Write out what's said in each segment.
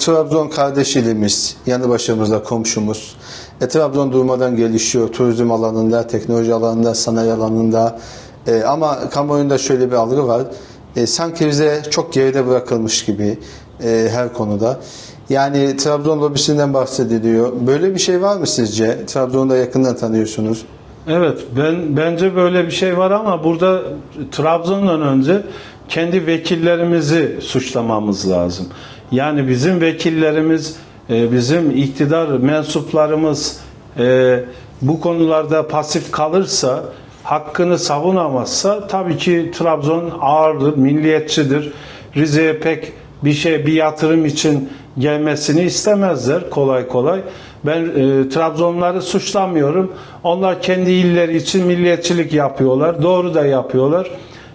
Trabzon kardeş ilimiz, yanı başımızda komşumuz. E, Trabzon durmadan gelişiyor. Turizm alanında, teknoloji alanında, sanayi alanında. E, ama kamuoyunda şöyle bir algı var. E, sanki bize çok geride bırakılmış gibi e, her konuda. Yani Trabzon lobisinden bahsediliyor. Böyle bir şey var mı sizce? Trabzon'u da yakından tanıyorsunuz. Evet, ben bence böyle bir şey var ama burada Trabzon'dan önce kendi vekillerimizi suçlamamız lazım. Yani bizim vekillerimiz, e, bizim iktidar mensuplarımız e, bu konularda pasif kalırsa, hakkını savunamazsa tabii ki Trabzon ağırdır, milliyetçidir. Rize'ye pek bir şey, bir yatırım için gelmesini istemezler kolay kolay. Ben e, Trabzonları suçlamıyorum. Onlar kendi illeri için milliyetçilik yapıyorlar. Doğru da yapıyorlar.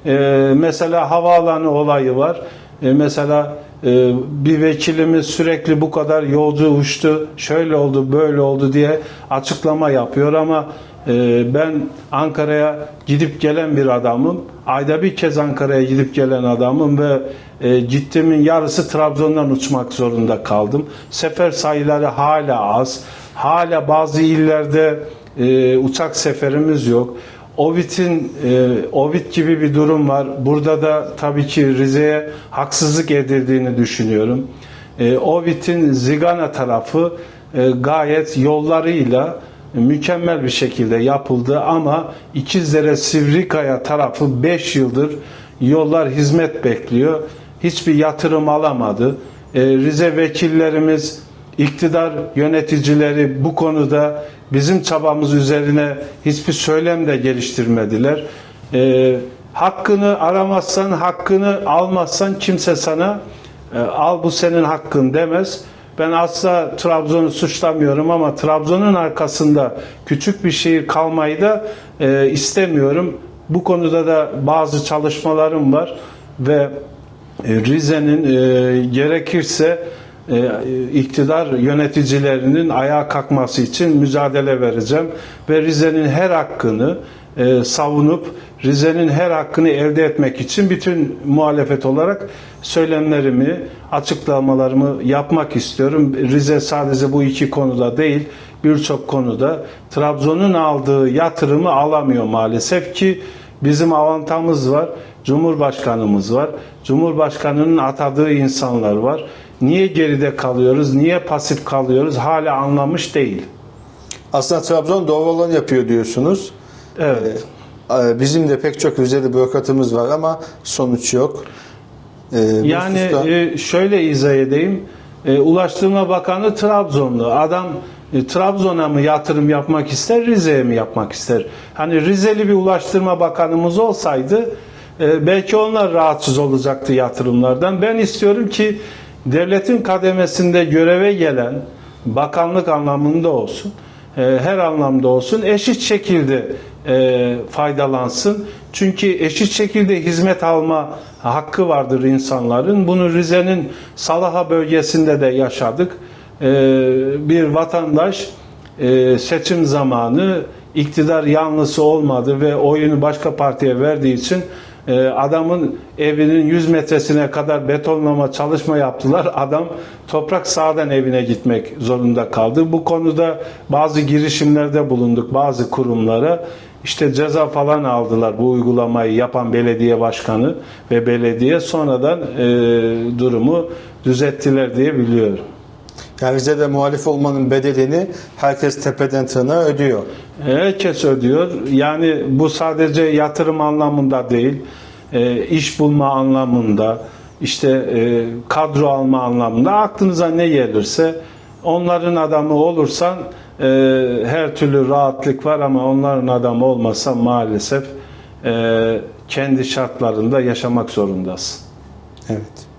E, mesela havaalanı olayı var. E, mesela bir vekilimiz sürekli bu kadar yolcu uçtu, şöyle oldu, böyle oldu diye açıklama yapıyor ama e, ben Ankara'ya gidip gelen bir adamım. Ayda bir kez Ankara'ya gidip gelen adamım ve e, gittiğimin yarısı Trabzon'dan uçmak zorunda kaldım. Sefer sayıları hala az. Hala bazı illerde e, uçak seferimiz yok. Ovid'in e, Ovid gibi bir durum var. Burada da tabii ki Rize'ye haksızlık edildiğini düşünüyorum. E, Ovid'in Zigana tarafı e, gayet yollarıyla mükemmel bir şekilde yapıldı ama İkizdere Sivrikaya tarafı 5 yıldır yollar hizmet bekliyor. Hiçbir yatırım alamadı. E, Rize vekillerimiz, iktidar yöneticileri bu konuda bizim çabamız üzerine hiçbir söylem de geliştirmediler. E, hakkını aramazsan, hakkını almazsan kimse sana e, al bu senin hakkın demez. Ben asla Trabzon'u suçlamıyorum ama Trabzon'un arkasında küçük bir şehir kalmayı da e, istemiyorum. Bu konuda da bazı çalışmalarım var ve e, Rize'nin e, gerekirse iktidar yöneticilerinin ayağa kalkması için mücadele vereceğim ve Rize'nin her hakkını e, savunup Rize'nin her hakkını elde etmek için bütün muhalefet olarak söylemlerimi, açıklamalarımı yapmak istiyorum. Rize sadece bu iki konuda değil, birçok konuda Trabzon'un aldığı yatırımı alamıyor maalesef ki bizim avantamız var. Cumhurbaşkanımız var. Cumhurbaşkanının atadığı insanlar var. Niye geride kalıyoruz? Niye pasif kalıyoruz? Hala anlamış değil. Aslında Trabzon doğru olanı yapıyor diyorsunuz. Evet. Ee, Bizim de pek çok Rize'de bürokratımız var ama sonuç yok. Ee, Yani hususta- e, şöyle izah edeyim. E, Ulaştırma Bakanı Trabzonlu. Adam e, Trabzon'a mı yatırım yapmak ister, Rize'ye mi yapmak ister? Hani Rizeli bir Ulaştırma Bakanımız olsaydı e, belki onlar rahatsız olacaktı yatırımlardan. Ben istiyorum ki devletin kademesinde göreve gelen bakanlık anlamında olsun, e, her anlamda olsun eşit şekilde e, faydalansın. Çünkü eşit şekilde hizmet alma hakkı vardır insanların. Bunu Rize'nin Salaha bölgesinde de yaşadık. E, bir vatandaş seçim zamanı iktidar yanlısı olmadı ve oyunu başka partiye verdiği için e, adamın evinin 100 metresine kadar betonlama çalışma yaptılar. Adam toprak sahadan evine gitmek zorunda kaldı. Bu konuda bazı girişimlerde bulunduk bazı kurumlara. İşte ceza falan aldılar bu uygulamayı yapan belediye başkanı ve belediye sonradan e, durumu düzelttiler diye biliyorum. Yani Rize'de muhalif olmanın bedelini herkes tepeden tırnağa ödüyor. Herkes ödüyor. Yani bu sadece yatırım anlamında değil, e, iş bulma anlamında, işte e, kadro alma anlamında aklınıza ne gelirse onların adamı olursan e, her türlü rahatlık var ama onların adamı olmasa maalesef kendi şartlarında yaşamak zorundasın. Evet.